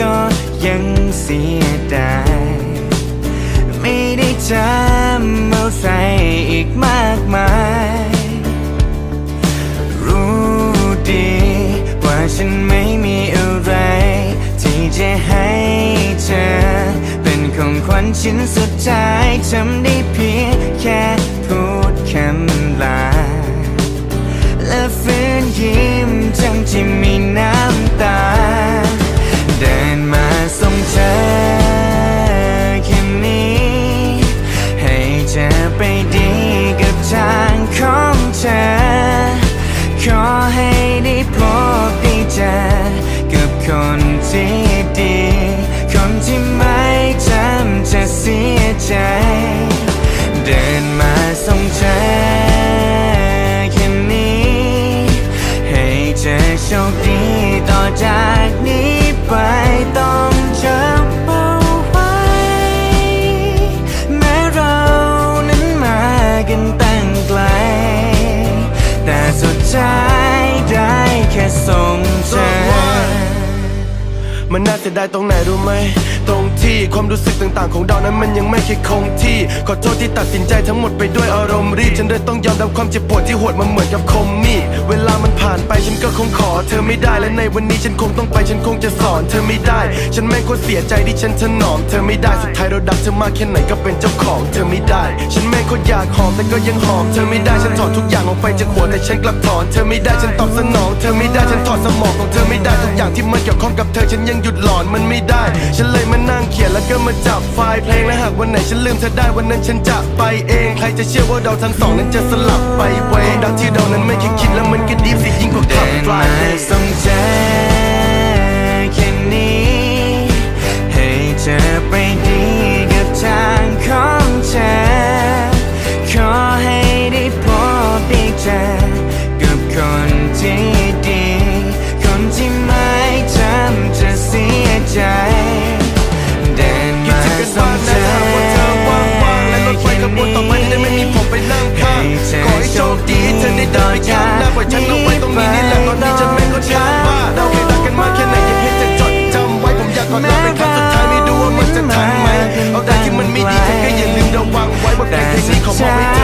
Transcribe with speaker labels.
Speaker 1: ก็ยังเสียดายไม่ได้จำเอะไรอีกมากมาย รู้ดีว่าฉันไม่มีอะไร ที่จะให้เธอ เป็นของขวัญชิ้นสุดท้ายทำได้เพียงแค่พูด ไปดีกับทางของเธอ ขอให้ได้พบได้เจอกับคนที่ดี คนที่ไม่ทำจะเสียใจ เดินมาส่งเธอแค่นี้ ให้เธอโชคดีต่อจากนี้ มันน่าเสี
Speaker 2: ยดายตรงไหนรู้ไหม ตรงที่ความรู้สึกต่างๆ ของเรานั้นมันยังไม่เคยคงที่ ขอโทษที่ตัดสินใจทั้งหมดไปด้วยอารมณ์รีบฉันเลยต้องยอมรับความเจ็บปวดที่โหดมาเหมือนกับคมมีดเวลามันผ่านไปฉันก็คงขอเธอไม่ได้และในวันนี้ฉันคงต้องไปฉันคงจะสอนเธอไม่ได้ ฉันแม่งโคตรเสียใจที่ฉันถนอมเธอไม่ได้สุดท้ายเราดักเธอมากแค่ไหนก็เป็นเจ้าของเธอไม่ได้ ฉันแม่งโคตรอยากหอมแต่ก็ยังหอมเธอไม่ได้ฉันถอดทุกอย่างออกไปจากหัวแต่ฉันกลับถอนเธอไม่ได้ฉันตอบสนอง เธอไม่ได้ฉันถอดสมองของเธอไม่ได้ อย่างที่มันเกี่ยวข้องกับเธอฉันยังหยุดหลอนมันไม่ได้ ฉันเลยมานั่งเขียนแล้วก็มาจับไฟล์เพลงและหากวันไหนฉันลืมเธอได้วันนั้นฉันจะไปเองใครจะเชื่อว่าเราทั้งสองนั้นจะสลับไปเวดังที่เรานั้นไม่เคยคิดแล้วมันก็ดีสิยิ่งกว่าขับฟลายเดย์
Speaker 1: ส่งเธอแค่นี้ให้เธอไปดีกับทางของเธอขอให้ได้พบได้เจอกับคนที่ จะ
Speaker 2: ทำไหมเอาแต่ที่มันไม่ดีเธอก็อย่าลืมระวังไว้ว่าเพลงเพลงนี้ขอมอบให้